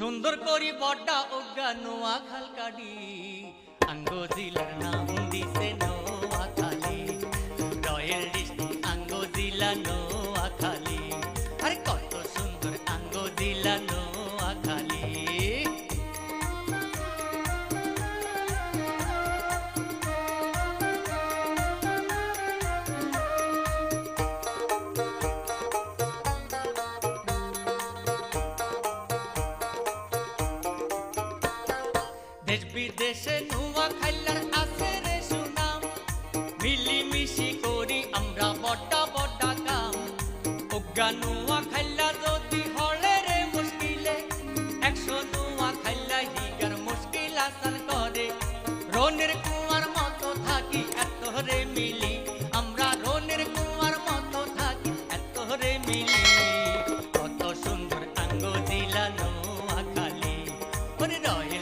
সুন্দর করি বড্ডা অজ্ঞা নোয়া খালকাডি আঙ্গ জিলার নাম দিছে নোয়া খালি। রয়্যাল দেশ বিদেশে নুয়া খাইলার আছে রে সুনাম। মিলিমিশি করি আমরা বড্ডা বড্ডা কাম। অজ্ঞা নুয়া খাইলা যদি হলে রে মুশকিলে। একশো নুয়া খাইলা হিগার মুশকিল আসান করে রনের কুয়ার মতো থাকি, এত রে মিলি। আমরা রনের কুয়ার মতো থাকি, এত রে মিলি। কত সুন্দর আঙ্গ দিলা নোয়া খালি। রয়েল